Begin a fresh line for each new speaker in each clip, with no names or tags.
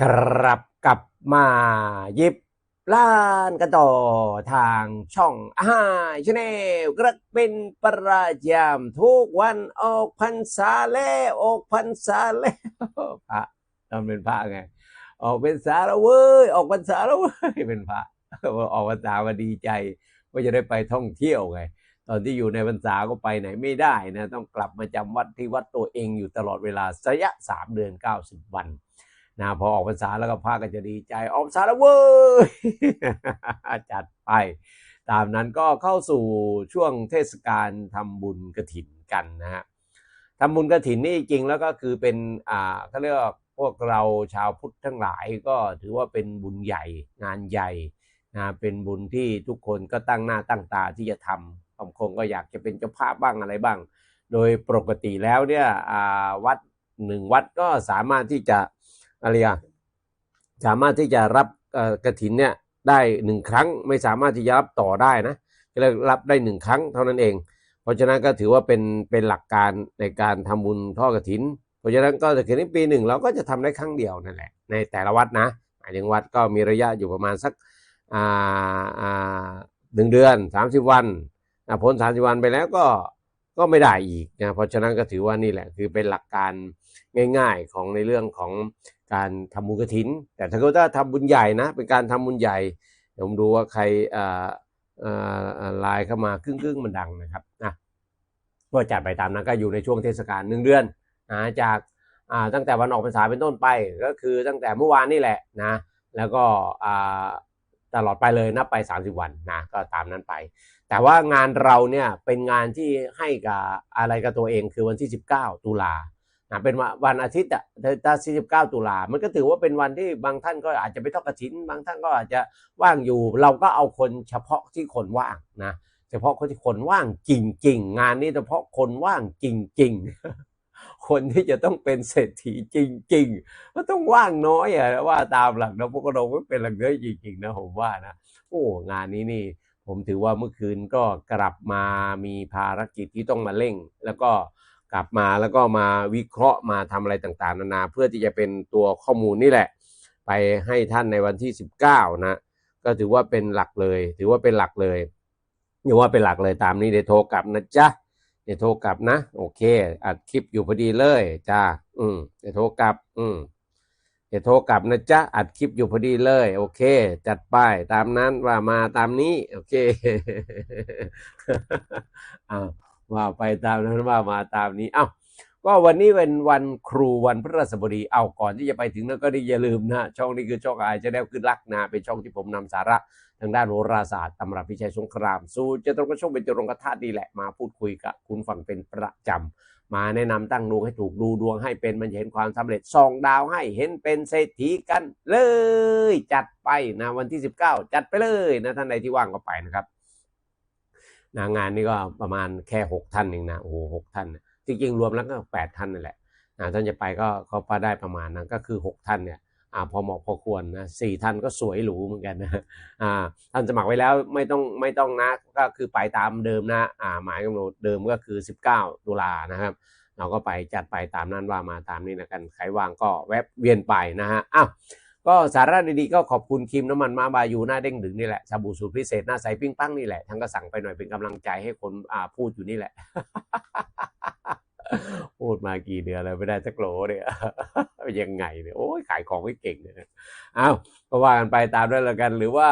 ครับกลับมาหยิบล้านกันต่อทางช่องอาหารชาแนลกระเป็นประจำทุกวันออกพรรษาแล้วออกพรรษาแล้วพระตอนเป็นพระไง ออกเป็นสาแล้วเว้ยออกพรรษาแล้วเว้ยเป็นพระออกพรรษามาดีใจว่าจะได้ไปท่องเที่ยวไง ตอนที่อยู่ในพรรษาก็ไปไหนไม่ได้นะ ต้องกลับมาจำวัดที่วัดตัวเองอยู่ตลอดเวลาระยะสามเดือนเก้าสิบวัน นะพอออกพรรษาแล้วก็พระก็จะดีใจออกพรรษาแล้วเว้ยจัดไป ตามนั้นก็เข้าสู่ช่วงเทศกาลทำบุญกระถินกันนะฮะทำบุญกระถินนี่จริงแล้วก็คือเป็นอ่าเขาเรียกว่าพวกเราชาวพุทธทั้งหลายก็ถือว่าเป็นบุญใหญ่งานใหญ่นะเป็นบุญที่ทุกคนก็ตั้งหน้าตั้งตาที่จะทำบางคนก็อยากจะเป็นเจ้าภาพบ้างอะไรบ้าง โดยปกติแล้วเนี่ยวัดหนึ่งวัดก็สามารถที่จะ อะไรอะสามารถที่จะรับกระถินเนี่ยได้หนึ่งครั้ง ไม่สามารถที่จะรับต่อได้นะก็เลยรับได้หนึ่งครั้งเท่านั้นเอง เพราะฉะนั้นก็ถือว่าเป็นเป็นหลักการในการทำบุญทอดกระถิน เพราะฉะนั้นก็จะเขียนในปีหนึ่งเราก็จะทำได้ครั้งเดียวนั่นแหละ ในแต่ละวัดนะหมายถึงวัดก็มีระยะอยู่ประมาณสักหนึ่งเดือนสามสิบวันพ้นสามสิบวันไปแล้วก็ก็ไม่ได้อีกนะเพราะฉะนั้นก็ถือว่านี่แหละคือเป็นหลักการง่าย ๆของในเรื่องของ การทำบุญกระถิน แต่ถ้าเกิดว่าทำบุญใหญ่นะ เป็นการทำบุญใหญ่เดี๋ยวผมดูว่าใครไลน์เข้ามาครึ่งๆมันดังนะครับนะก็จัดไปตามนั้นก็อยู่ในช่วงเทศกาลหนึ่งเดือนนะจากาตั้งแต่วันออกพรรษาเป็นต้นไปก็คือตั้งแต่เมื่อวานนี่แหละนะ แล้วก็ตลอดไปเลยนับไป 30 วันนะก็ตามนั้นไป แต่ว่างานเราเนี่ยเป็นงานที่ให้กับอะไรกับตัวเองคือวันที่ 19 ตุลา นะเป็นวันวันอาทิตย์อะถ้า49 ตุลา มันก็ถือว่าเป็นวันที่บางท่านก็อาจจะไปทอดกระถิน บางท่านก็อาจจะว่างอยู่ เราก็เอาคนเฉพาะที่คนว่างนะ เฉพาะคนที่คนว่างจริง ๆ งานนี้เฉพาะคนว่างจริง ๆ คนที่จะต้องเป็นเศรษฐีจริงๆก็ต้องว่างน้อยอะว่าตามหลักนะพวกเราไม่เป็นหลักเยอะจริงๆนะผมว่านะ โอ้งานนี้นี่ ผมถือว่าเมื่อคืนก็กลับมามีภารกิจที่ต้องมาเร่ง แล้วก็ กลับมาแล้วก็มาวิเคราะห์มาทำอะไรต่างๆ นานา เพื่อที่จะเป็นตัวข้อมูลนี่แหละ ไปให้ท่านในวันที่ 19 นะ ก็ถือว่าเป็นหลักเลย ถือว่าเป็นหลักเลยถือว่าเป็นหลักเลยตามนี้เดี๋ยวโทรกลับนะจ๊ะเดี๋ยวโทรกลับนะ โอเค อัดคลิปอยู่พอดีเลยจ้าอืมเดี๋ยวโทรกลับ อืมเดี๋ยวโทรกลับนะจ๊ะอัดคลิปอยู่พอดีเลย โอเค จัดไปตามนั้นว่ามาตามนี้ โอเคอ้าว ว่าไปตามนั้นว่ามาตามนี้เอ้าก็วันนี้เป็นวันครูวันพระราชบดีเอาก่อนที่จะไปถึงนั้นก็ได้อย่าลืมนะช่องนี้คือช่องอายจะได้ขึ้นรักนะเป็นช่องที่ผมนำสาระทางด้านโหราศาสตร์ตำรับพิชัยสงคราม สู้จะตรงกับช่วงเป็นจรงกระทาดีแหละมาพูดคุยกับคุณฟังเป็นประจำมาแนะนำตั้งดวงให้ถูกดูดวงให้เป็นมันจะเห็นความสำเร็จส่องดาวให้เห็นเป็นเศรษฐีกันเลย จัดไปนะวันที่ 19 จัดไปเลยนะท่านใดที่ว่างก็ไปนะครับ นะงานนี้ก็ประมาณแค่6ท่านเองนะโอ้โหหกท่านจริงๆรวมแล้วก็8ท่านนั่นแหละนะท่านจะไปก็ก็พอได้ประมาณนั้นก็คือ6ท่านเนี่ยอ่าพอเหมาะพอควรนะสี่ท่านก็สวยหรูเหมือนกันนะอ่าท่านสมัครไว้แล้วไม่ต้องไม่ต้องนะก็คือไปตามเดิมนะอ่าหมายกำหนดเดิมก็คือ 19 ตุลานะครับ เราก็ไปจัดไปตามนั้นว่ามาตามนี้นะกันใครว่างก็แวบเวียนไปนะฮะอ้าว ก็สาระดีๆก็ขอบคุณครีมน้ำมันมาบายูหน้าเด้งดึงนี่แหละชาบูสูตรพิเศษหน้าใสปิ้งปั้งนี่แหละทั้งก็สั่งไปหน่อยเป็นกำลังใจให้คนอ่าพูดอยู่นี่แหละพูดมากี่เดือนแล้วไม่ได้สักโหลเนี่ยยังไงเนี่ยโอ้ยขายของไม่เก่งเนี่ยอ้าวก็ว่ากันไปตามนั้นแล้วกัน หรือว่า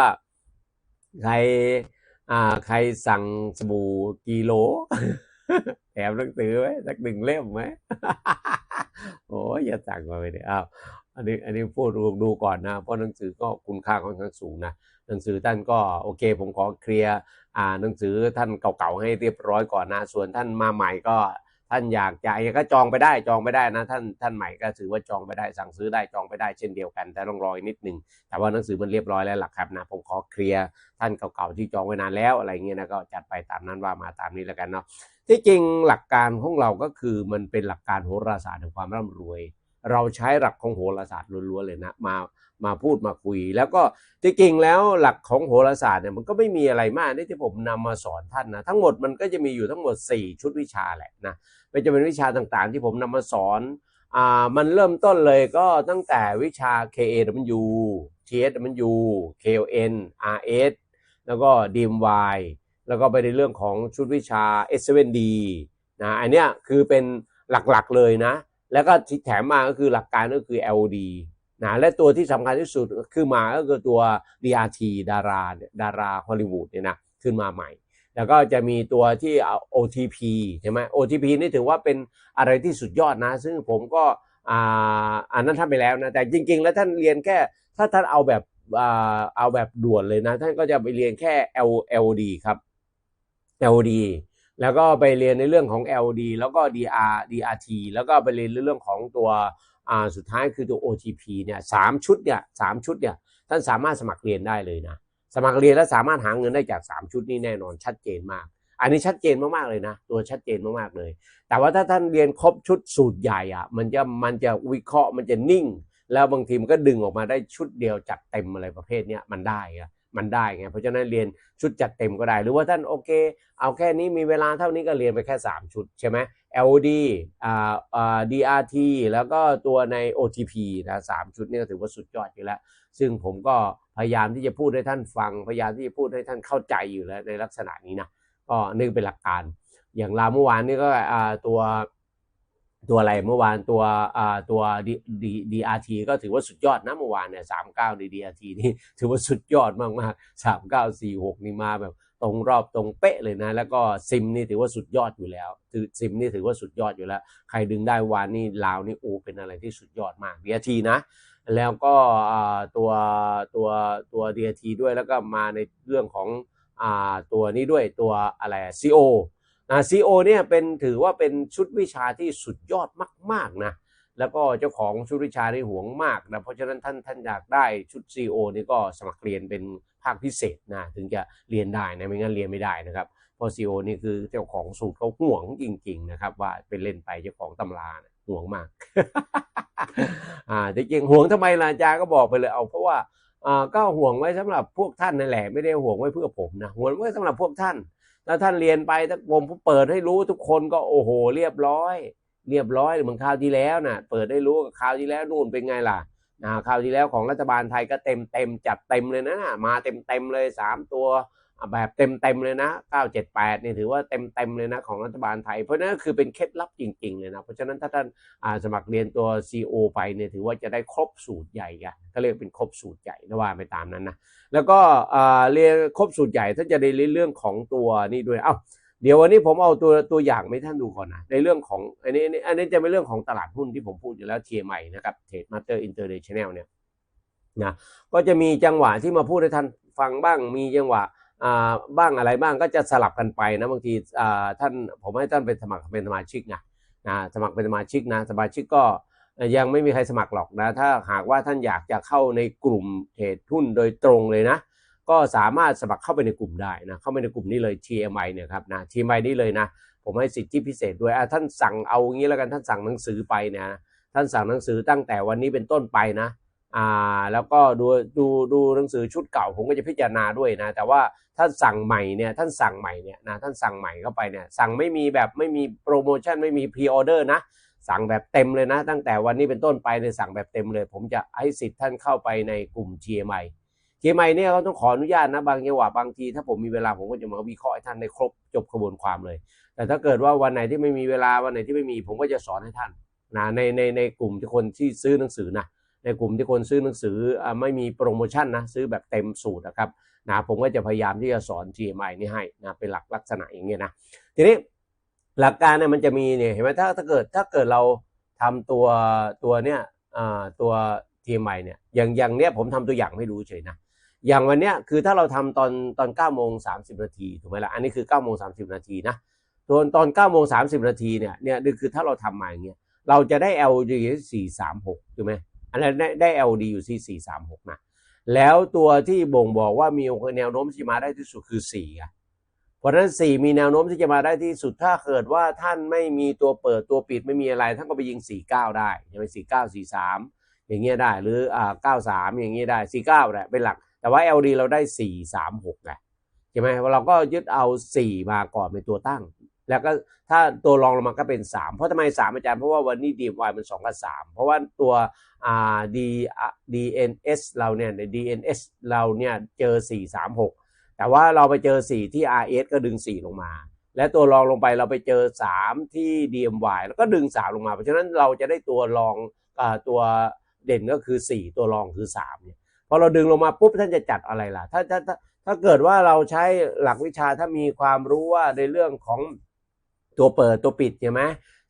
ใคร อ่า ใครสั่งสบู่กิโลแถมหนังสือไว้สักหนึ่งเล่มไหมโอ้ยอย่าสั่งมาไปเนี่ยอ้าว อันนี้อันนี้พูดดูดูก่อนนะ เพราะหนังสือก็คุณค่าค่อนข้างสูงนะหนังสือท่านก็โอเค ผมขอเคลียร์อ่าหนังสือท่านเก่าๆให้เรียบร้อยก่อนนะส่วนท่านมาใหม่ก็ท่านอยากจะก็จองไปได้จองไปได้นะท่านท่านใหม่ก็ถือว่าจองไปได้สั่งซื้อได้จองไปได้เช่นเดียวกัน แต่ต้องรออีกนิดหนึ่งแต่ว่าหนังสือมันเรียบร้อยแล้วหล่ะครับนะผมขอเคลียร์ท่านเก่าๆที่จองไว้นานแล้วอะไรเงี้ยนะก็จัดไปตามนั้นว่ามาตามนี้แล้วกันเนาะที่จริงหลักการของเราก็คือมันเป็นหลักการโหราศาสตร์แห่งความร่ำรวย เราใช้หลักของโหราศาสตร์ล้วนๆเลยนะมามาพูดมาคุย แล้วก็ที่จริงแล้วหลักของโหราศาสตร์เนี่ยมันก็ไม่มีอะไรมากที่ผมนำมาสอนท่านนะทั้งหมดมันก็จะมีอยู่ทั้งหมด 4 ชุดวิชาแหละนะไม่จะเป็นวิชาต่างๆ ที่ผมนำมาสอนอ่ามันเริ่มต้นเลยก็ตั้งแต่วิชา KAW TSW KLN RS แล้วก็ DMY แล้วก็ไปในเรื่องของชุดวิชา S7D นะอันเนี้ยคือเป็นหลักๆเลยนะ แล้วก็ที่แถมมาก็คือหลักการก็คือ LD นะและตัวที่สำคัญที่สุดคือมาก็คือตัว DRT ดาราเนี่ยดาราฮอลลีวูดเนี่ยนะขึ้นมาใหม่ แล้วก็จะมีตัวที่ OTP ใช่ไหม OTP นี่ถือว่าเป็นอะไรที่สุดยอดนะ ซึ่งผมก็อ่าอันนั้นทำไปแล้วนะแต่จริง ๆ แล้วท่านเรียนแค่ถ้าท่านเอาแบบเอาแบบด่วนเลยนะ ท่านก็จะไปเรียนแค่ L LD ครับ LD แล้วก็ไปเรียนในเรื่องของ LD แล้วก็ DR DRT แล้วก็ไปเรียนในเรื่องของตัวอ่าสุดท้ายคือตัว OTP เนี่ยสามชุดเนี่ยสามชุดเนี่ยท่านสามารถสมัครเรียนได้เลยนะสมัครเรียนแล้วสามารถหาเงินได้จาก 3 ชุดนี้แน่นอนชัดเจนมาก อันนี้ชัดเจนมากๆเลยนะ ตัวชัดเจนมากๆเลย แต่ว่าถ้าท่านเรียนครบชุดสูตรใหญ่อะมันจะมันจะวิเคราะห์มันจะนิ่ง แล้วบางทีมันก็ดึงออกมาได้ชุดเดียวจัดเต็มอะไรประเภทเนี้ยมันได้อะ มันได้ไงเพราะฉะนั้นเรียนชุดจัดเต็มก็ได้ หรือว่าท่านโอเค เอาแค่นี้มีเวลาเท่านี้ก็เรียนไปแค่ 3 ชุดใช่ไหม LD อ่าอ่า DRT แล้วก็ตัวใน OTP นะสามชุดนี้ก็ถือว่าสุดยอดอยู่แล้ว ซึ่งผมก็พยายามที่จะพูดให้ท่านฟัง พยายามที่จะพูดให้ท่านเข้าใจอยู่แล้วในลักษณะนี้นะก็นี่เป็นหลักการ อย่างลาเมื่อวานนี่ก็อ่าตัว ตัวอะไรเมื่อวานตัวอ่าตัวดีดีอาร์ทีก็ถือว่าสุดยอดนะเมื่อวานเนี่ยสามเก้าดีดีอาร์ทีนี่ถือว่าสุดยอดมากมากสามเก้าสี่หกนี่มาแบบตรงรอบตรงเป๊ะเลยนะ แล้วก็ซิมนี่ถือว่าสุดยอดอยู่แล้วถือซิมนี่ถือว่าสุดยอดอยู่แล้ว ใครดึงได้วานนี่ลาวนี่โอ้เป็นอะไรที่สุดยอดมากดีอาร์ทีนะ แล้วก็อ่าตัวตัวตัว DRT ด้วยแล้วก็มาในเรื่องของอ่าตัวนี้ด้วยตัวอะไร CO นะ CO เนี่ยเป็นถือว่าเป็นชุดวิชาที่สุดยอดมาก ๆนะแล้วก็เจ้าของชุดวิชาที่หวงมากนะเพราะฉะนั้นท่านท่านอยากได้ชุด CO นี่ก็สมัครเรียนเป็นภาคพิเศษนะถึงจะเรียนได้นะไม่งั้นเรียนไม่ได้นะครับเพราะ CO นี่คือเจ้าของสูตรเขาห่วงจริง ๆ นะครับ ว่าเป็นเล่นไปเจ้าของตำรานะห่วงมากอ่าจริงห่วงทำไมล่ะอาจารย์ก็บอกไปเลยเอาเพราะว่าอ่าก็ห่วงไว้สำหรับพวกท่านนั่นแหละไม่ได้ห่วงไว้เพื่อผมนะห่วงไว้สำหรับพวกท่าน ถ้าท่านเรียนไปถ้าผมเปิดให้รู้ทุกคนก็โอ้โห เรียบร้อย เรียบร้อยเหมือนคราวที่แล้วนะเปิดได้รู้กับคราวที่แล้วนู่นเป็นไงล่ะนะคราวที่แล้วของรัฐบาลไทยก็เต็มเต็มจัดเต็มเลยนะมาเต็มเต็มเลยสามตัว แบบเต็มเต็มเลยนะ 978นี่ถือว่าเต็มเต็มเลยนะของรัฐบาลไทย เพราะนั่นคือเป็นเคล็ดลับจริงๆเลยนะ เพราะฉะนั้นถ้าท่านสมัครเรียนตัว CO ไปเนี่ยถือว่าจะได้ครบสูตรใหญ่อะก็เรียกเป็นครบสูตรใหญ่นะว่าไปตามนั้นนะ แล้วก็เรียนครบสูตรใหญ่ถ้าจะได้เรียนเรื่องของตัวนี่ด้วย เอ้าเดี๋ยววันนี้ผมเอาตัวตัวอย่างให้ท่านดูก่อนนะในเรื่องของอันนี้อันนี้อันนี้จะเป็นเรื่องของตลาดหุ้นที่ผมพูดอยู่แล้ว TMI นะครับ Trade Master International เนี่ยนะก็จะมีจังหวะที่มาพูดให้ท่านฟังบ้างมีจังหวะ บ้างอะไรบ้างก็จะสลับกันไปนะบางทีท่านผมให้ท่านเป็นสมัครเป็นสมาชิกนะนะสมัครเป็นสมาชิกนะสมาชิกก็ยังไม่มีใครสมัครหรอกนะถ้าหากว่าท่านอยากจะเข้าในกลุ่มเทรดหุ้นโดยตรงเลยนะ ก็สามารถสมัครเข้าไปในกลุ่มได้นะเข้าไปในกลุ่มนี้เลย TMI เนี่ยครับนะ TMI นี่เลยนะผมให้สิทธิพิเศษด้วยท่านสั่งเอางี้แล้วกันท่านสั่งหนังสือไปเนะท่านสั่งหนังสือตั้งแต่วันนี้เป็นต้นไปนะ อ่าแล้วก็ดูดูดูหนังสือชุดเก่าผมก็จะพิจารณาด้วยนะ แต่ว่าถ้าสั่งใหม่เนี่ยท่านสั่งใหม่เนี่ยนะท่านสั่งใหม่เข้าไปเนี่ยสั่งไม่มีแบบไม่มีโปรโมชั่นไม่มีพรีออเดอร์นะสั่งแบบเต็มเลยนะ ตั้งแต่วันนี้เป็นต้นไปเนี่ยสั่งแบบเต็มเลย ผมจะให้สิทธิ์ท่านเข้าไปในกลุ่ม TMI เทียมไอเนี่ยเขาต้องขออนุญาตนะบางจังหวะบางที ถ้าผมมีเวลาผมก็จะมาวิเคราะห์ให้ท่านได้ครบจบกระบวนความเลย แต่ถ้าเกิดว่าวันไหนที่ไม่มีเวลาวันไหนที่ไม่มี ผมก็จะสอนให้ท่านนะในในในกลุ่มที่คนที่ซื้อหนังสือนะ ในกลุ่มที่คนซื้อหนังสือไม่มีโปรโมชั่นนะซื้อแบบเต็มสูตรนะครับนะผมก็จะพยายามที่จะสอน GMI นี่ให้นะเป็นหลักลักษณะอย่างเงี้ยนะทีนี้หลักการเนี่ยมันจะมีเนี่ยเห็นไหมถ้าถ้าเกิดถ้าเกิดเราทำตัวตัวเนี้ยตัว TMI เนี่ยอย่างอย่างเนี้ยผมทำตัวอย่างให้ดูเฉยนะอย่างวันเนี้ยคือถ้าเราทำตอนตอน9โมง30นาทีถูกไหมล่ะอันนี้คือ9โมง30นาทีนะตอนตอน9โมง30นาทีเนี่ยเนี่ยคือถ้าเราทำมาอย่างเงี้ยเราจะได้ LD ที่436ถูกไหม อันนั้นได้ได้ LD อยู่ที่436นะแล้วตัวที่บ่งบอกว่ามีแนวโน้มที่มาได้ที่สุดคือ4อะเพราะฉะนั้น4มีแนวโน้มที่จะมาได้ที่สุดถ้าเกิดว่าท่านไม่มีตัวเปิดตัวปิดไม่มีอะไร ท่านก็ไปยิง49ได้ใช่ไหม49 43อย่างเงี้ยได้หรืออ่า93อย่างเงี้ยได้49แหละเป็นหลัก แต่ว่า LD เราได้4 3 6ไงใช่ไหมเราก็ยึดเอา4มาก่อนเป็นตัวตั้ง แล้วก็ถ้าตัวรองลงมาก็เป็น 3 เพราะทำไม 3 อาจารย์ เพราะว่าวันนี้ DMY มัน 2 กับ 3 เพราะว่าตัวอ่า D DNS เราเนี่ยใน DNS เราเนี่ยเจอ 4 3 6 แต่ว่าเราไปเจอ 4 ที่ RS ก็ดึง 4 ลงมา และตัวรองลงไปเราไปเจอ 3 ที่ DMY แล้วก็ดึง 3 ลงมา เพราะฉะนั้นเราจะได้ตัวรองอ่าตัวเด่นก็คือ 4 ตัวรองคือ3เนี่ยพอเราดึงลงมาปุ๊บท่านจะจัดอะไรล่ะถ้าถ้าถ้าถ้าเกิดว่าเราใช้หลักวิชาถ้ามีความรู้ว่าในเรื่องของ ตัวเปิดตัวปิดใช่ไหม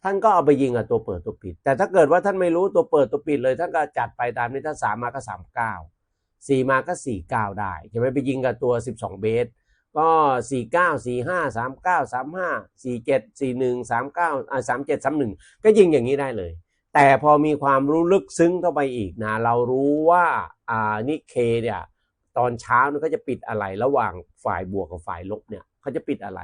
ท่านก็เอาไปยิงกับตัวเปิดตัวปิด แต่ถ้าเกิดว่าท่านไม่รู้ตัวเปิดตัวปิดเลย ท่านก็จัดไปตามนี้ถ้าสามมาก็สามเก้าสี่มาก็สี่เก้าได้ใช่ไหมไปยิงกับตัวสิบสองเบสก็สี่เก้าสี่ห้าสามเก้าสามห้าสี่เจ็ดสี่หนึ่งสามเก้าอ่าสามเจ็ดสามหนึ่งก็ยิงอย่างนี้ได้เลย แต่พอมีความรู้ลึกซึ้งเข้าไปอีกนะเรารู้ว่าอ่านิเคเนี่ยตอนเช้าเนี่ยเขาจะปิดอะไรระหว่างฝ่ายบวกกับฝ่ายลบเนี่ยเขาจะปิดอะไร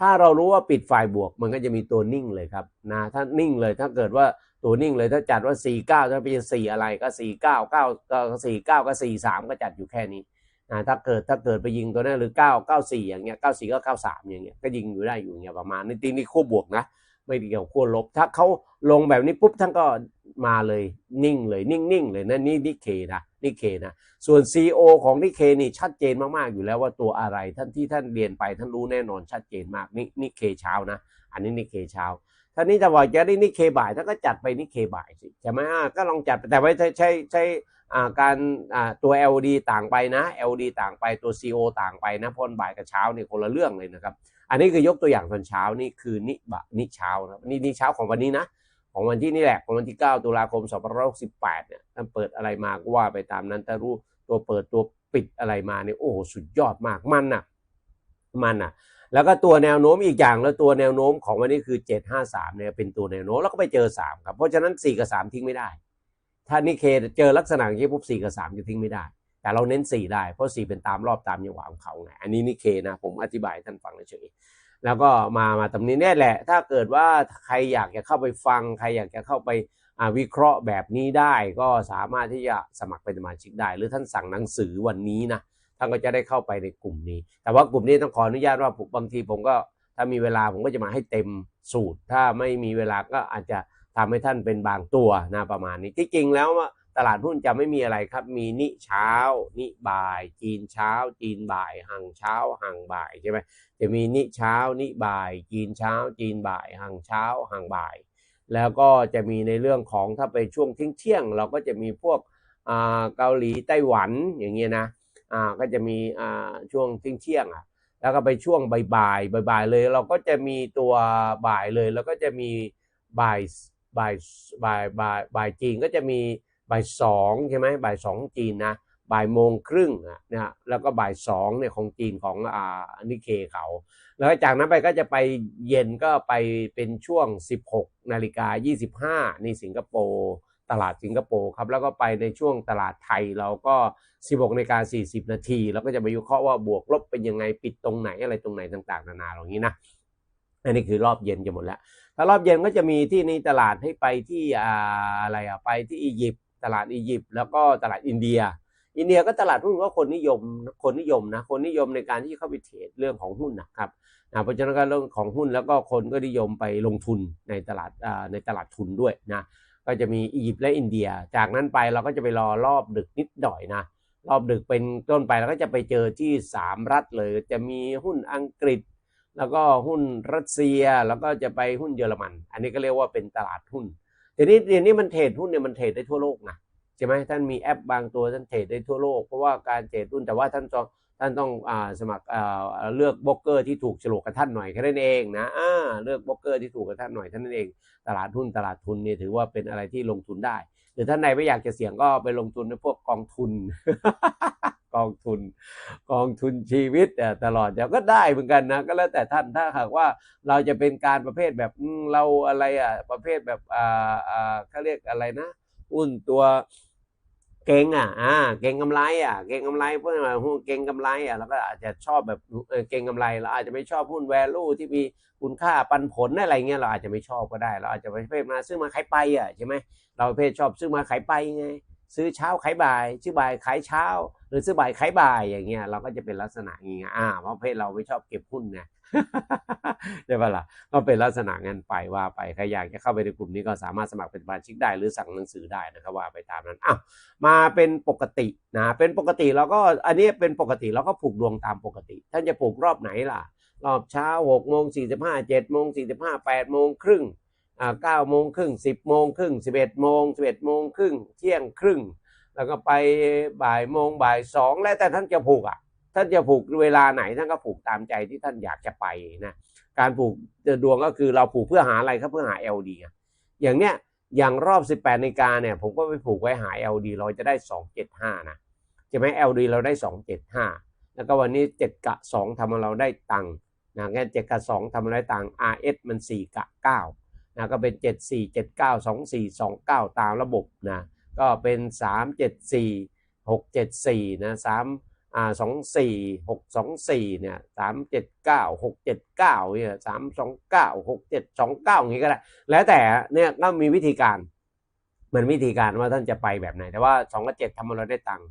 ถ้าเรารู้ว่าปิดฝ่ายบวก มันก็จะมีตัวนิ่งเลยครับนะถ้านิ่งเลยถ้าเกิดว่าตัวนิ่งเลยถ้าจัดว่า 4 9 ถ้าเป็น4อะไรก็ 4 9 9ก็4 9ก็4 3 ก็จัดอยู่แค่นี้นะถ้าเกิดถ้าเกิดไปยิงตัวนั้นหรือ 9 9 4 อย่างเงี้ย 9 4ก็9 3 อย่างเงี้ยก็ยิงอยู่ได้อยู่อย่างเงี้ยประมาณนี้ตีนี้คู่บวกนะ ไม่เกี่ยวขั้วลบ ถ้าเขาลงแบบนี้ปุ๊บท่านก็มาเลยนิ่งเลยนิ่งๆเลยนะนี่นิเคนะนิเคนะส่วน CEO ของนิเคนี่ชัดเจนมากๆอยู่แล้วว่าตัวอะไรท่านที่ท่านเรียนไปท่านรู้แน่นอนชัดเจนมากนี่นิเคเช้านะ อันนี้นิเคเช้าท่านนี้จะบอกจะได้นิเคบ่ายท่านก็จัดไปนิเคบ่ายสิใช่ไหมก็ลองจัดแต่ไว่าใช้ใช้ใช้อ่ การตัว LD ต่างไปนะ LD ต่างไปตัว CO ต่างไปนะพราะบ่ายกับเช้านี่คนละเรื่องเลยนะครับ อันนี้คือยกตัวอย่างตอนเช้านี่คือนิบะนิเช้านะนี่นิเช้าของวันนี้นะของวันที่นี่แหละของวันที่ 9 ตุลาคม2568เนี่ยท่านเปิดอะไรมาก็ว่าไปตามนั้นแต่รู้ตัวเปิดตัวปิดอะไรมาเนี่ยโอ้โหสุดยอดมากมันน่ะมันน่ะ แล้วก็ตัวแนวโน้มอีกอย่างแล้วตัวแนวโน้มของวันนี้คือ 753เนี่ยเป็นตัวแนวโน้มแล้วก็ไปเจอ3ครับเพราะฉะนั้น 4 กับ 3 ทิ้งไม่ได้ ถ้านิเคเจอลักษณะอย่างนี้ปุ๊บ4กับ3จะทิ้งไม่ได้ แต่เราเน้น4ได้เพราะ4เป็นตามรอบตามจังหวะของเขาไงอันนี้นิเคนะผมอธิบายท่านฟังเฉยแล้วก็มามาตรงนี้เนี่ยแหละ ถ้าเกิดว่าใครอยากจะเข้าไปฟัง ใครอยากจะเข้าไปวิเคราะห์แบบนี้ได้ ก็สามารถที่จะสมัครเป็นสมาชิกได้ หรือท่านสั่งหนังสือวันนี้นะท่านก็จะได้เข้าไปในกลุ่มนี้ แต่ว่ากลุ่มนี้ต้องขออนุญาตว่าผมบางทีผมก็ถ้ามีเวลาผมก็จะมาให้เต็มสูตร ถ้าไม่มีเวลาก็อาจจะ ทำให้ท่านเป็นบางตัวนะประมาณนี้ที่จริงแล้วว่าตลาดหุ้นจะไม่มีอะไรครับ มีนิเช้า นิบ่าย จีนเช้า จีนบ่ายหังเช้าหังบ่ายใช่ไหมจะมีนิเช้า นิบ่าย จีนเช้า จีนบ่ายหังเช้าหังบ่าย แล้วก็จะมีในเรื่องของถ้าไปช่วงเที่ยงๆเราก็จะมีพวกอ่าเกาหลีไต้หวันอย่างเงี้ยนะอ่าก็จะมีอ่าช่วงเที่ยงอะแล้วก็ไปช่วงบ่ายๆบ่ายเลย เราก็จะมีตัวบ่ายเลย แล้วก็จะมีบ่าย บ่ายบ่ายบ่ายบ่ายจีนก็จะมีบ่ายสองใช่ไหมบ่ายสองจีนนะบ่ายโมงครึ่งนะแล้วก็บ่ายสองเนี่ยของจีนของอ่านิเคเขา แล้วจากนั้นไปก็จะไปเย็นก็ไปเป็นช่วง 16นาฬิกา25 นี่สิงคโปร์ตลาดสิงคโปร์ครับ แล้วก็ไปในช่วงตลาดไทยเราก็ 16นาฬิกา40 นาทีแล้วก็จะไปวิเคราะห์ว่าบวกลบเป็นยังไงปิดตรงไหนอะไรตรงไหนต่างๆ นานาอย่านี้นะอันนี้คือรอบเย็นจะหมดแล้ว ถ้ารอบเย็นก็จะมีที่ในตลาดให้ไปที่อ่าอะไรอะไปที่อียิปต์ตลาดอียิปต์แล้วก็ตลาดอินเดีย อินเดียก็ตลาดหุ้นก็คนนิยมคนนิยมนะคนนิยมในการที่เข้าไปเทรดเรื่องของหุ้นนะครับนะเพราะฉะนั้นก็เรื่องของหุ้นแล้วก็คนก็นิยมไปลงทุนในตลาดในตลาดทุนด้วยนะก็จะมีอียิปต์และอินเดีย จากนั้นไปเราก็จะไปรอรอบดึกนิดหน่อยนะรอบดึกเป็นต้นไปเราก็จะไปเจอที่ 3 รัฐเลย จะมีหุ้นอังกฤษ แล้วก็หุ้นรัสเซียแล้วก็จะไปหุ้นเยอรมัน อันนี้ก็เรียกว่าเป็นตลาดหุ้นทีนี้เดี๋ยวนี้มันเทรดหุ้นเนี่ยมันเทรดได้ทั่วโลกนะใช่ไหมท่านมีแอปบางตัวท่านเทรดได้ทั่วโลกเพราะว่าการเทรดหุ้นแต่ว่าท่านต้องท่านต้องอ่าสมัครอ่าเลือกบล็อกเกอร์ที่ถูกโฉลกกับท่านหน่อยแค่นั้นเองนะอ่าเลือกบล็อกเกอร์ที่ถูกกับท่านหน่อยท่านั้นเอง ตลาดหุ้นตลาดทุนเนี่ยถือว่าเป็นอะไรที่ลงทุนได้ หรือท่านใดไม่อยากจะเสี่ยงก็ไปลงทุนในพวกกองทุน กองทุน กองทุนชีวิตอะตลอดเดี๋ยวก็ได้เหมือนกันนะก็แล้วแต่ท่านถ้าหากว่าเราจะเป็นการประเภทแบบเราอะไรอะประเภทแบบอ่าอ่าเขาเรียกอะไรนะหุ้นตัวเก่งอะอ่าเก่งกำไรอะเก่งกำไรเพราะอะไรหุ้นเก่งกำไรอะเราก็อาจจะชอบแบบเออเก่งกำไรเราอาจจะไม่ชอบหุ้น value ที่มีคุณค่าปันผลอะไรเงี้ยเราอาจจะไม่ชอบก็ได้ เราอาจจะประเภทมาซื้อมาขายไปอะใช่ไหมเราประเภทชอบซื้อมาขายไปไงซื้อเช้าขายบ่าย ซื้อบ่ายขายเช้า หรือซื้อบ่ายขายบ่ายอย่างเงี้ยเราก็จะเป็นลักษณะอย่างเงี้ยอ่าเพราะเพศเราไม่ชอบเก็บหุ้นเนี่ยใช่ปะล่ะก็เป็นลักษณะงั้นไปว่าไปใครอยากจะเข้าไปในกลุ่มนี้ก็สามารถสมัครเป็นสมาชิกได้หรือสั่งหนังสือได้นะครับว่าไปตามนั้นอ้าวมาเป็นปกตินะเป็นปกติเราก็อันนี้เป็นปกติเราก็ผูกดวงตามปกติ ท่านจะผูกรอบไหนล่ะ รอบเช้าหกโมงสี่สิบห้าเจ็ดโมงสี่สิบห้าแปดโมงครึ่งอ่าเก้าโมงครึ่งสิบโมงครึ่งสิบเอ็ดโมงสิบเอ็ดโมงครึ่งเที่ยงครึ่ง แล้วก็ไปบ่ายโมงบ่ายสองแล้วแต่ท่านจะผูกอะ ท่านจะผูกเวลาไหนท่านก็ผูกตามใจที่ท่านอยากจะไปนะการผูกดวงก็คือเราผูกเพื่อหาอะไรครับเพื่อหา LD อะอย่างเนี้ยอย่างรอบ 18นาฬิกาเนี่ยผมก็ไปผูกไว้หา LD เราจะได้ 275 นะใช่ไหม LD เราได้ 275 แล้วก็วันนี้ 7 กะ 2ทำให้เราได้ตังค์นะงั้น7กะ 2ทำให้เราได้ตังค์ RS มัน 4 กะ9นะก็เป็น 7 4 7 9 2 4 2 9 ตามระบบนะ ก็เป็น 3 7 4 6 7 4นะ3อ่าสองสี่หกสองสี่เนี่ยสามเจ็ดเก้าหกเจ็ดเก้าเนี่ยสามสองเก้าหกเจ็ดสองเก้าอย่างนี้ก็ได้ แล้วแต่เนี่ยก็มีวิธีการมือนวิธีการว่าท่านจะไปแบบไหน แต่ว่าสองกับเจ็ดทำให้เราได้ตังค์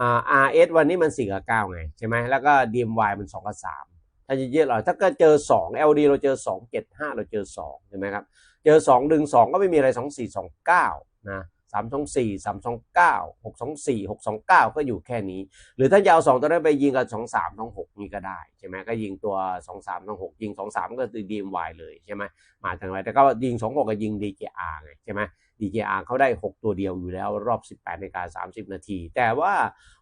อ่า RS วันนี้มันสี่กับเก้าไงใช่ไหมแล้วก็ DMY มันสองกับสามถ้าจะเยอะหน่อยถ้าก็เจอสอง LD เราเจอสองเจ็ดห้าเราเจอสองใช่ไหมครับ เจอสองดึงสองก็ไม่มีอะไรสองสี่สองเก้านะ สามสองสี่สามสองเก้าหกสองสี่หกสองเก้าก็อยู่แค่นี้ หรือถ้าจะเอาสองตัวนั้นไปยิงกับสองสามสองหกนี่ก็ได้ใช่ไหมก็ยิงตัวสองสามสองหกยิงสองสามก็คือ DMY เลยใช่ไหมมาทางไรแต่ก็ยิงสองหกก็ยิง DJR ไงใช่ไหม DJR เขาได้ 6 ตัวเดียวอยู่แล้วรอบ 18นาฬิกา30 นาที แต่ว่า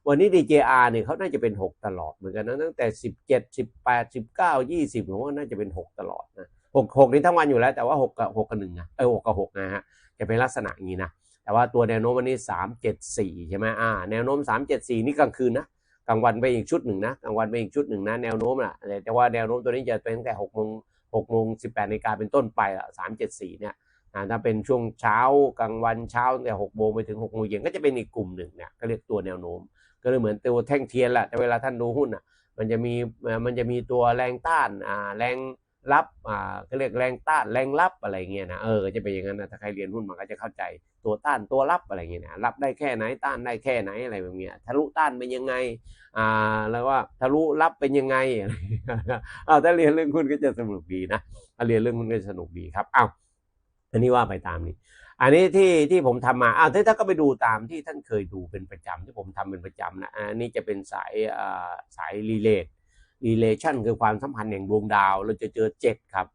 วันนี้ DJR เนี่ยเขาน่าจะเป็น 6 ตลอดเหมือนกันนะตั้งแต่ 17 18 19 20ผมว่าน่าจะเป็น 6 ตลอดนะ6 6นี้ทั้งวันอยู่แล้วแต่ว่า6กับ6กับ1นะเออ6กับ6นะฮะจะเป็นลักษณะอย่างนี้นะ แต่ว่าตัวแนวโน้มวันนี้ 374 ใช่ไหมอ่า แนวโน้ม 374 นี่กลางคืนนะ กลางวันไปอีกชุดหนึ่งนะ กลางวันไปอีกชุดหนึ่งนะ แนวโน้มนะแต่ว่าแนวโน้มตัวนี้จะเป็นตั้งแต่6โมง6โมง18นาฬิกาเป็นต้นไปละ374 เนี่ยอ่าถ้าเป็นช่วงเช้ากลางวันเช้าตั้งแต่หกโมงไปถึงหกโมงเย็นก็จะเป็นอีกกลุ่มหนึ่งเนี่ย ก็เรียกตัวแนวโน้ม ก็เลยเหมือนตัวแท่งเทียนแหละ แต่เวลาท่านดูหุ้นอะ มันจะมี มันจะมีตัวแรงต้าน อ่า แรง รับอ่าก็เรียกแรงต้านแรงรับอะไรเงี้ยนะเออจะเป็นอย่างนั้นนะถ้าใครเรียนหุ้นมันก็จะเข้าใจตัวต้านตัวรับอะไรเงี้ยนะรับได้แค่ไหนต้านได้แค่ไหนอะไรแบบเนี้ยทะลุต้านเป็นยังไงอ่าแล้วว่าทะลุรับเป็นยังไงอะไรอ่าถ้าเรียนเรื่องหุ้นก็จะสนุกดีนะถ้าเรียนเรื่องหุ้นก็จะสนุกดีครับอ้าวอันนี้ว่าไปตามนี้ อันนี้ที่ที่ผมทำมาอ้าวถ้าก็ไปดูตามที่ท่านเคยดูเป็นประจำที่ผมทำเป็นประจำนะอันนี้จะเป็นสายอ่าสายรีเลท รีเลชันคือความสัมพันธ์แห่งดวงดาว เราจะเจอเจ็ดครับ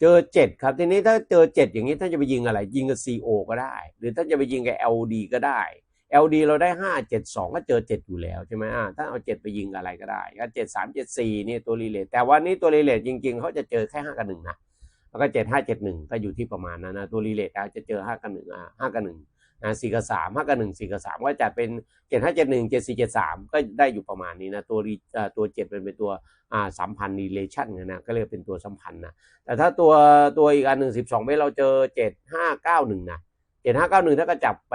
เจอเจ็ดครับ ทีนี้ถ้าเจอเจ็ดอย่างนี้ท่านจะไปยิงอะไร ยิงกับ CO ก็ได้ หรือท่านจะไปยิงกับ LD ก็ได้ LD เราได้ห้าเจ็ดสองก็เจอเจ็ดอยู่แล้วใช่ไหมอ่าถ้าเอาเจ็ดไปยิงอะไรก็ได้ก็เจ็ดสามเจ็ดสี่นี่ตัวรีเลทแต่วันนี้ตัวรีเลทจริง ๆเขาจะเจอแค่ห้ากับหนึ่งนะแล้วก็เจ็ดห้าเจ็ดหนึ่งก็อยู่ที่ประมาณนั้นนะตัวรีเลทจะเจอห้ากับหนึ่งอ่าห้ากับหนึ่ง สี่กับสามห้ากับหนึ่งสี่กับสามก็จะเป็นเจ็ดห้าเจ็ดหนึ่งเจ็ดสี่เจ็ดสามก็ได้อยู่ประมาณนี้นะตัวรีตัวเจ็ดเป็นเป็นตัวสัมพันธ์รีเลชั่นนะก็เรียกเป็นตัวสัมพันธ์นะแต่ถ้าตัวตัวอีกอันหนึ่งสิบสองเมตรเราเจอเจ็ดห้าเก้าหนึ่งนะเจ็ดห้าเก้าหนึ่งถ้าก็จับไป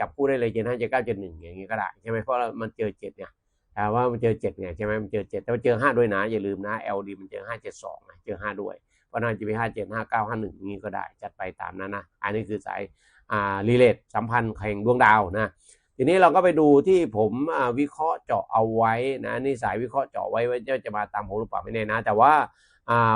จับคู่ได้เลยเจ็ดห้าเจ็ดเก้าเจ็ดหนึ่งอย่างนี้ก็ได้ใช่ไหมเพราะมันเจอเจ็ดเนี่ยแต่ว่ามันเจอเจ็ดไงใช่ไหมมันเจอเจ็ดแต่ว่าเจอห้าด้วยนะอย่าลืมนะ LD มันเจอห้าเจ็ดสองนะเจอห้าด้วยก็น่าจะเป็นห้าเจ็ดห้าเก้าห้าหนึ่งนี้ก็ได้จัดไปตามนั้นนะอันนี้คือสายอ่า รีเลทสัมพันธ์แข่งดวงดาวนะทีนี้เราก็ไปดูที่ผมวิเคราะห์เจาะเอาไว้นะนี่สายวิเคราะห์เจาะไว้ว่าจะมาตามผมหรือเปล่าไม่แน่นะ แต่ว่า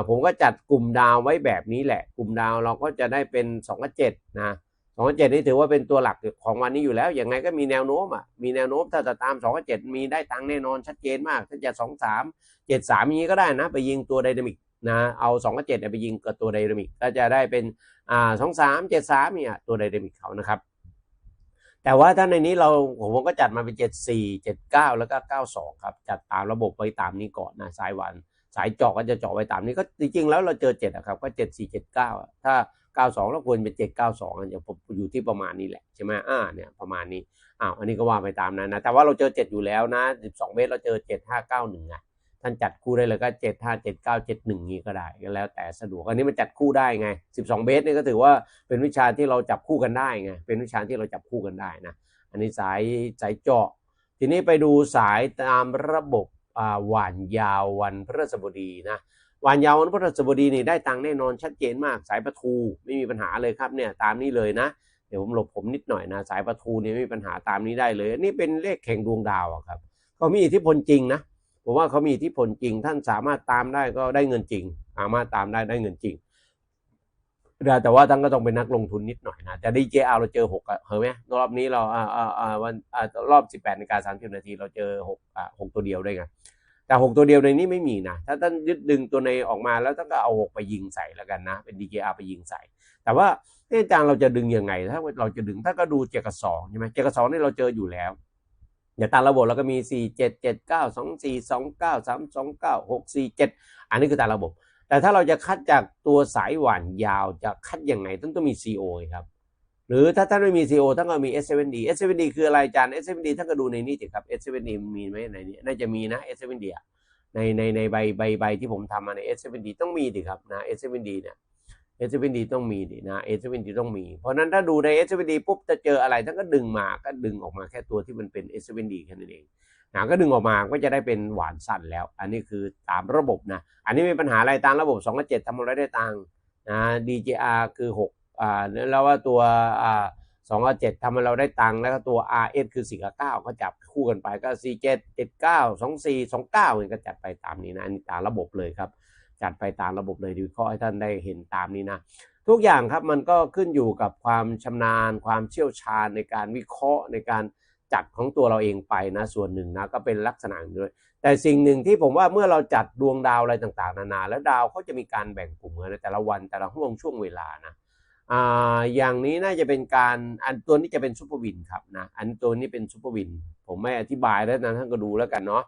ผมก็จัดกลุ่มดาวไว้แบบนี้แหละ กลุ่มดาวเราก็จะได้เป็น2องกับเจ็ดนะสองกับเจ็ดนี่ถือว่าเป็นตัวหลักของวันนี้อยู่แล้วยังไงก็มีแนวโน้มอะมีแนวโน้มถ้าจะตาม2กับเจ็ดมีได้ตังแน่นอนชัดเจนมาก ถ้าจะ2 3 7 3อย่างนี้ก็ได้นะ ไปยิงตัวไดนามิก นะเอา2กับ7ไปยิงกับตัวไดนามิกก็จะได้เป็นอ่าสองสามเจ็ดสามเนี่ยตัวไดนามิกเขานะครับ แต่ว่าถ้าในนี้เราผมก็จัดมาเป็นเจ็ดสี่เจ็ดเก้าแล้วก็เก้าสองครับจัดตามระบบไว้ตามนี้ก่อนนะสายวัน สายเจาะก็จะเจาะไว้ตามนี้ก็จริงๆแล้วเราเจอเจ็ดอะครับก็เจ็ดสี่เจ็ดเก้าถ้าเก้าสองเราควรเป็นเจ็ดเก้าสองอย่าผมอยู่ที่ประมาณนี้แหละใช่ไหมอ่าเนี่ยประมาณนี้อ้าวอันนี้ก็ว่าไปตามนั้นนะแต่ว่าเราเจอเจ็ดอยู่แล้วนะสิบสองเมตรเราเจอเจ็ดห้าเก้าหนึ่งอะ ท่านจัดคู่ได้เลยก็เจ็ดห้าเจ็ดเก้าเจ็ดหนึ่งนี้ก็ได้ก็แล้วแต่สะดวกอันนี้มันจัดคู่ได้ไงสิบสองเบสนี่ก็ถือว่าเป็นวิชาที่เราจับคู่กันได้ไงเป็นวิชาที่เราจับคู่กันได้นะอันนี้สายสายเจาะ ทีนี้ไปดูสายตามระบบอ่าหวานยาววันพฤหัสบดีนะหวานยาววันพฤหัสบดีนี่ได้ตังค์แน่นอนชัดเจนมากสายประทูไม่มีปัญหาเลยครับเนี่ยตามนี้เลยนะเดี๋ยวผมหลบผมนิดหน่อยนะสายประทูเนี่ยไม่มีปัญหาตามนี้ได้เลยอันนี้เป็นเลขแข่งดวงดาวครับเขามีอิทธิพลจริงนะ ผมว่าเขามีอิทธิพลจริง ท่านสามารถตามได้ก็ได้เงินจริง สามารถตามได้ได้เงินจริงแต่ว่าท่านก็ต้องเป็นนักลงทุนนิดหน่อยนะแต่ดีเจอาเราเจอหกเห็นไหมรอบนี้เราอ่าอ่าอ่าวันอ่ารอบสิบแปดนาฬิกาสามสิบนาทีเราเจอหกอ่าหกตัวเดียวได้ไงแต่หกตัวเดียวในนี้ไม่มีนะ ถ้าท่านยึดดึงตัวในออกมาแล้วท่านก็เอาหกไปยิงใส่แล้วกันนะ เป็นดีเจอาไปยิงใส่ แต่ว่าอาจารย์เราจะดึงยังไง ถ้าเราจะดึงถ้าก็ดูเจกสองใช่ไหมเจกสองนี่เราเจออยู่แล้ว อย่างตามระบบเราก็มีสี่เจ็ดเจ็ดเก้าสองสี่สองเก้าสามสองเก้าหกสี่เจ็ดอันนี้คือตามระบบ แต่ถ้าเราจะคัดจากตัวสายหวานยาวจะคัดยังไงต้องต้องมี CO ครับหรือถ้าท่านไม่มี CO ท่านก็มี S7D S7D คืออะไรอาจารย์ S7D ท่านก็ดูในนี้สิครับ S7D มีไหมในนี้น่าจะมีนะ S7D ในในในใบใบใบที่ผมทำมาใน S7D ต้องมีดิครับนะ S7D เนี่ย S7D ต้องมีดินะ S7D ต้องมี เพราะนั้นถ้าดูใน S7D ปุ๊บจะเจออะไรท่านก็ดึงมาก็ดึงออกมาแค่ตัวที่มันเป็น S7D แค่นั้นเองนะก็ดึงออกมาก็จะได้เป็นหวานสั้นแล้ว อันนี้คือตามระบบนะ อันนี้มีปัญหาอะไรตามระบบ2กับ7ทำอะไรได้ตังค์นะ DJR คือ6อ่าแล้วว่าตัวอ่าสองกับเจ็ดทำให้เราได้ตังค์แล้วก็ตัว RS คือสี่กับเก้าก็จับคู่กันไปก็สี่เจ็ดเจ็ดเก้าสองสี่สองเก้าเนี่ยก็จัดไปตามนี้นะอันนี้ตามระบบเลยครับ จัดไปตามระบบเลยดีข้อให้ท่านได้เห็นตามนี้นะทุกอย่างครับมันก็ขึ้นอยู่กับความชำนาญ ความเชี่ยวชาญในการวิเคราะห์ในการจัดของตัวเราเองไปนะส่วนหนึ่งนะก็เป็นลักษณะด้วย แต่สิ่งหนึ่งที่ผมว่าเมื่อเราจัดดวงดาวอะไรต่างๆ นานา แล้วดาวเขาจะมีการแบ่งกลุ่มในแต่ละวันแต่ละห่วงช่วงเวลานะอ่าอย่างนี้น่าจะเป็นการอันตัวนี้จะเป็นซูเปอร์วินครับนะอันตัวนี้เป็นซูเปอร์วินผมไม่อธิบายแล้วนะท่านก็ดูแล้วกันเนาะ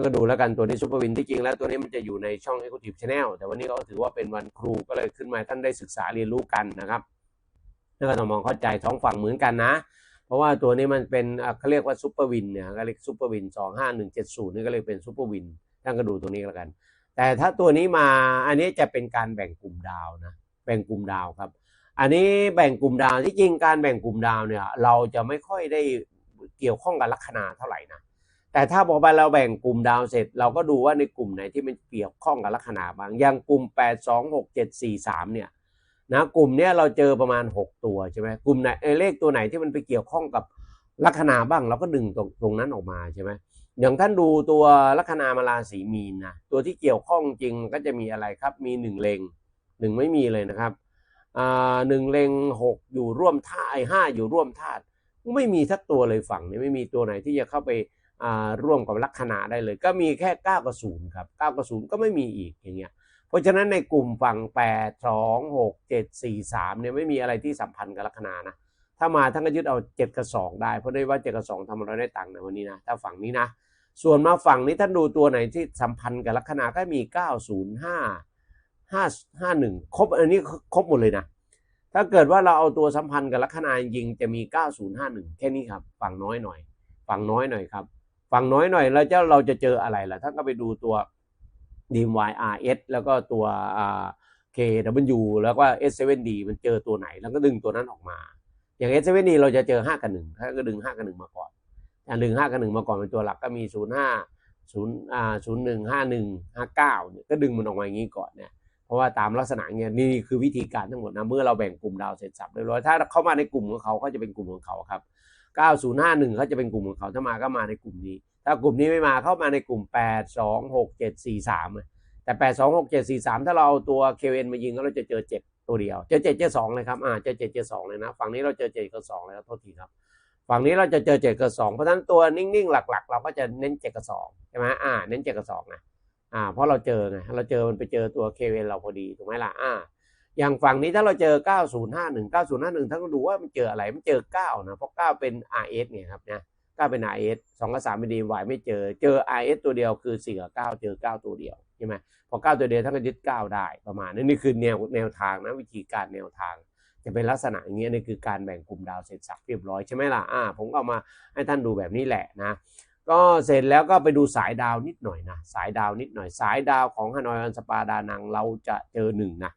ก็ดูแล้วกันตัวนี้ซูเปอร์วินที่จริงแล้วตัวนี้มันจะอยู่ในช่อง Executive Channel แต่วันนี้ก็ถือว่าเป็นวันครูก็เลยขึ้นมาท่านได้ศึกษาเรียนรู้กันนะครับแล้วก็ต้องมองเข้าใจท้องฝั่งเหมือนกันนะ เพราะว่าตัวนี้มันเป็นเขาเรียกว่าซูเปอร์วินเนี่ยก็เรียกซูเปอร์วินสองห้าหนึ่งเจ็ดศูนย์นี่ก็เลยเป็นซูเปอร์วินท่านก็ดูตัวนี้แล้วกัน แต่ถ้าตัวนี้มาอันนี้จะเป็นการแบ่งกลุ่มดาวนะแบ่งกลุ่มดาวครับ อันนี้แบ่งกลุ่มดาวที่จริงการแบ่งกลุ่มดาวเนี่ยเราจะไม่ค่อยได้เกี่ยวข้องกับลัคนาเท่าไหร่นะ แต่ถ้าพอไปเราแบ่งกลุ่มดาวเสร็จ เราก็ดูว่าในกลุ่มไหนที่มันเกี่ยวข้องกับลัคนาบางอย่างกลุ่ม 8 2 6 7 4 3 เนี่ยนะกลุ่มเนี้ยเราเจอประมาณ 6 ตัวใช่ไหมกลุ่มไหนเเลขตัวไหนที่มันไปเกี่ยวข้องกับลัคนาบ้างเราก็ดึงตรงตรงนั้นออกมาใช่ไหมอย่างท่านดูตัวลัคนามาราศีมีนนะตัวที่เกี่ยวข้องจริงก็จะมีอะไรครับมีหนึ่งเลงหนึ่งไม่มีเลยนะครับอ่าหนึ่งเลงหกอยู่ร่วมท่าไอ้ห้าอยู่ร่วมธาตุไม่มีสักตัวเลยฝั่งนี้ไม่มีตัวไหนที่จะเข้าไป ร่วมกับลัคนาได้เลย ก็มีแค่เก้ากับศูนครับเก้ากับศูนก็ไม่มีอีกอย่างเงี้ยเพราะฉะนั้นในกลุ่มฝั่งแปดสองหกเจ็ดสี่สามเนี่ยไม่มีอะไรที่สัมพันธ์กับลัคนานะถ้ามาท่านก็ยึดเอาเจ็ดกับสองได้เพราะได้ว่าเจ็ดกับสองทำเราได้ตังค์ในวันนี้นะถ้าฝั่งนี้นะส่วนมาฝั่งนี้ท่านดูตัวไหนที่สัมพันธ์กับลัคนาก็มีเก้าศูนย์ห้าห้าห้าหนึ่งครบอันนี้ครบหมดเลยนะถ้าเกิดว่าเราเอาตัวสัมพันธ์กับลัคนาจริงจะมี 9051 แค่นี้ครับ ฝั่งน้อยหน่อย ฝั่งน้อยหน่อยครับ ฝั่งน้อยหน่อยแล้วเจ้เราจะเจออะไรล่ะท่านก็ไปดูตัว DMYRS แล้วก็ตัว KW แล้วก็ S7D มันเจอตัวไหน แล้วก็ดึงตัวนั้นออกมา อย่าง S7D เราจะเจอ 5 กับ1ถ้าก็ดึง 5 กับ 1 มาก่อนอย่างดึง 5 กับ 1 มาก่อนเป็นตัวหลักก็มี 05 0อ่า01 51 59เนี่ยก็ดึงมันออกมาอย่างนี้ก่อนเนี่ยเพราะว่าตามลักษณะเนี้ยนี่คือวิธีการทั้งหมดนะเมื่อเราแบ่งกลุ่มดาวเสร็จสับเรียบร้อยถ้าเข้ามาในกลุ่มของเขาก็จะเป็นกลุ่มของเขาครับ 9051เขาจะเป็นกลุ่มของเขาถ้ามาก็มาในกลุ่มนี้ ถ้ากลุ่มนี้ไม่มาเข้ามาในกลุ่ม 8 2 6 7 4 3 แต่ 8 2 6 7 4 3 ถ้าเราเอาตัว KN มายิงแล้วเราจะเจอ 7 ตัวเดียว เจอ7เจอ2เลยครับอ่าเจอ7เจอ2เลยนะ ฝั่งนี้เราเจอ7กับ2เลยครับโทษทีครับ ฝั่งนี้เราจะเจอ7กับ2เพราะฉะนั้นตัวนิ่งๆ หลักๆ เราก็จะเน้น7กับ2ใช่ไหมอ่าเน้น7กับ2นะอ่าเพราะเราเจอไงเราเจอมันไปเจอตัวเคเวนเราพอดีถูกไหมล่ะอ่า อย่างฝั่งนี้ถ้าเราเจอ 9051 9051ท่านก็ดูว่ามันเจออะไร มันเจอ 9 นะ เพราะ 9 เป็น RS เนี่ยครับนะ9เป็น RS 2กับ3เป็น DY ไม่เจอ เจอ RS ตัวเดียวคือ4กับ9เจอ 9 ตัวเดียวใช่ไหมพอ 9 ตัวเดียวท่านก็ยึด 9 ได้ประมาณนี้นี่คือแนวแนวทางนะวิธีการแนวทางจะเป็นลักษณะอย่างเงี้ยนี่คือการแบ่งกลุ่มดาวเสร็จสับเรียบร้อยใช่ไหมล่ะอ่าผมก็เอามาให้ท่านดูแบบนี้แหละนะ ก็เสร็จแล้วก็ไปดูสายดาวนิดหน่อยนะ สายดาวนิดหน่อย สายดาวของฮานอยอันสปาดานังเราจะเจอหนึ่งนะ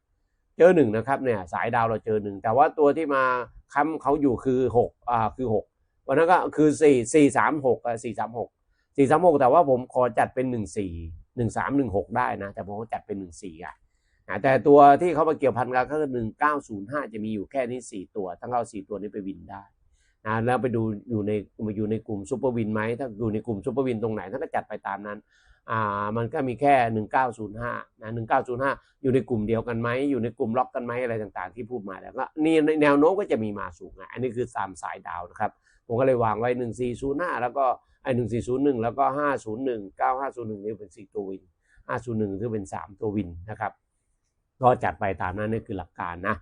เจอหนึ่งนะครับเนี่ยสายดาวเราเจอหนึ่งแต่ว่าตัวที่มาค้ำเขาอยู่คือหกอ่าคือหกวันนั้นก็คือสี่สี่สามหกสี่สามหกสี่สามหกแต่ว่าผมขอจัดเป็นหนึ่งสี่หนึ่งสามหนึ่งหกได้นะ แต่ผมจัดเป็นหนึ่งสี่อะแต่ตัวที่เขามาเกี่ยวพันกันก็คือหนึ่งเก้าศูนย์ห้าจะมีอยู่แค่นี้สี่ตัวทั้งเอาสี่ตัวนี้ไปวินได้นะแล้วไปดูอยู่ในอยู่ในกลุ่มซูเปอร์วินไหมถ้าอยู่ในกลุ่มซูเปอร์วินตรงไหนท่านก็จัดไปตามนั้น อ่ามันก็มีแค่ 1905นะ1905 อยู่ในกลุ่มเดียวกันไหมอยู่ในกลุ่มล็อกกันไหมอะไรต่างๆ ที่พูดมาแล้วก็นี่แนวโน้มก็จะมีมาสูงอันนี้คือสามสายดาวนะครับผมก็เลยวางไว้ 1405 แล้วก็ไอ้1401 แล้วก็ 501 9501 นี่เป็น 4 ตัววิน 501คือเป็น 3 ตัววินนะครับ ก็จัดไปตามนั้นนี่คือหลักการนะ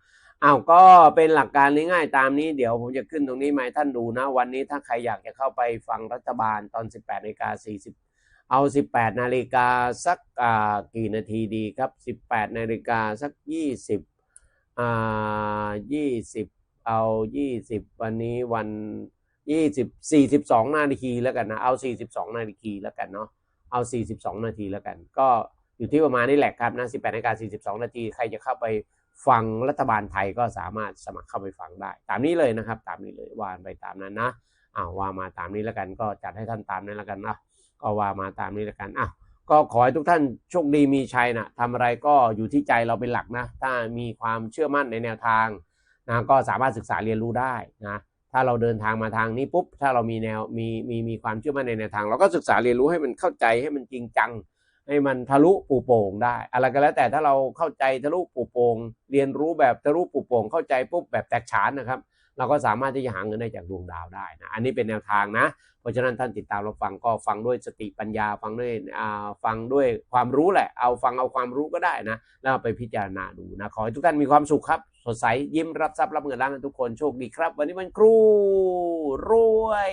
อ้าวก็เป็นหลักการง่ายๆตามนี้เดี๋ยวผมจะขึ้นตรงนี้มาให้ท่านดูนะ วันนี้ถ้าใครอยากจะเข้าไปฟังรัฐบาลตอน 18นาฬิกา40 เอา 18 นาฬิกาสักกี่นาทีดีครับ 18 นาฬิกาสัก 20อ่า20 เอา 20 วันนี้วันยี่สิบสี่สิบสองนาทีแล้วกันนะ เอาสี่สิบสองนาทีแล้วกันเนาะ เอาสี่สิบสองนาทีแล้วกัน ก็อยู่ที่ประมาณนี้แหละครับนะสิบแปดนาฬิกาสี่สิบสองนาที ใครจะเข้าไปฟังรัฐบาลไทยก็สามารถสมัครเข้าไปฟังได้ ตามนี้เลยนะครับ ตามนี้เลยว่าไปตามนั้นนะอ้าวว่ามาตามนี้แล้วกันก็จัดให้ท่านตามนั้นแล้วกันนะ ก็ว่ามาตามนี้แล้วกันอ้าก็ขอให้ทุกท่านโชคดีมีชัยนะทำอะไรก็อยู่ที่ใจเราเป็นหลักนะ ถ้ามีความเชื่อมั่นในแนวทางนะก็สามารถศึกษาเรียนรู้ได้นะถ้าเราเดินทางมาทางนี้ปุ๊บถ้าเรามีแนวมีมีมีความเชื่อมั่นในแนวทาง เราก็ศึกษาเรียนรู้ให้มันเข้าใจให้มันจริงจัง ให้มันทะลุปูโป่งได้ อะไรก็แล้วแต่ถ้าเราเข้าใจทะลุปูโป่งเรียนรู้แบบทะลุปูโป่งเข้าใจปุ๊บแบบแตกฉานนะครับ เราก็สามารถที่จะหาเงินได้จากดวงดาวได้นะอันนี้เป็นแนวทางนะ เพราะฉะนั้นท่านติดตามเราฟังก็ฟังด้วยสติปัญญาฟังด้วยอ่าฟังด้วยความรู้แหละ เอาฟังเอาความรู้ก็ได้นะแล้วไปพิจารณาดูนะขอให้ทุกท่านมีความสุขครับสดใสยิ้มรับทรัพย์รับเงินล้านกันทุกคนโชคดีครับ วันนี้วันครูรวย